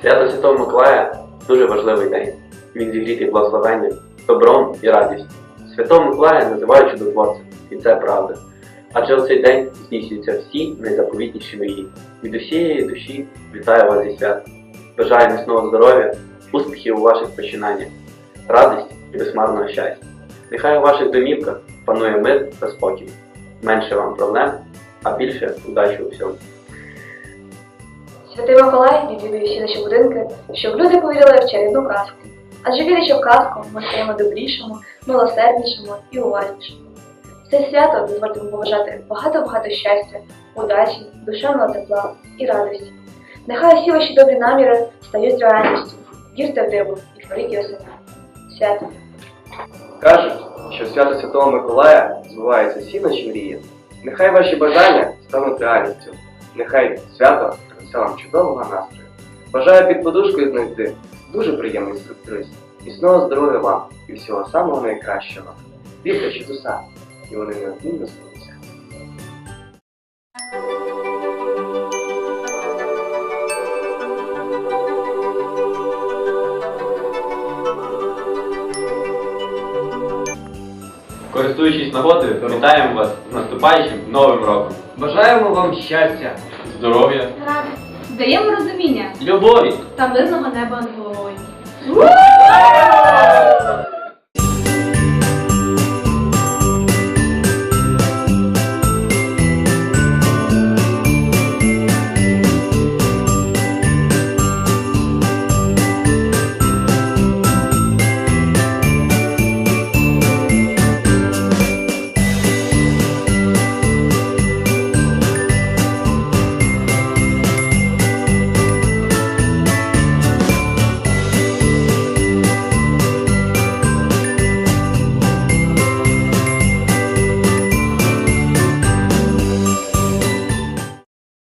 Свято Святого Миколая дуже важливий день. Він зігрітий благословенням, добром і радістю. Святого Миколая називають чудотворцем, і це правда. Адже у цей день здійснюються всі найзаповітніші мрії. Від усієї душі вітаю вас зі свят. Бажаю міцного здоров'я, успіхів у ваших починаннях, радості і безмарного щастя. Нехай у ваших домівках панує мир та спокій. Менше вам проблем, а більше удачі у всьому. Святий Миколай відвідує наші будинки, щоб люди повірили в чарівну казку. Адже вірячи в казку, ми стаємо добрішими, милосерднішими і уважнішими. Це свято дозвольте вам побажати багато-багато щастя, удачі, душевного тепла і радості. Нехай всі ваші добрі наміри стають реальністю. Вірте в диво і творіть його себе. Свято. Кажуть, що свято Святого Миколая збуваються всі наші мрії. Нехай ваші бажання стануть реальністю. Нехай свято принесе вам чудового настрою. Бажаю під подушкою знайти дуже приємний сюрприз. Міцного здоров'я вам і всього самого найкращого. Вірте в чудеса, і вони неодмінно збудуться. Користуючись нагодою, вітаємо вас з наступаючим новим роком. Бажаємо вам щастя! Здоров'я, Даємо розуміння любові! та мирного неба над головою.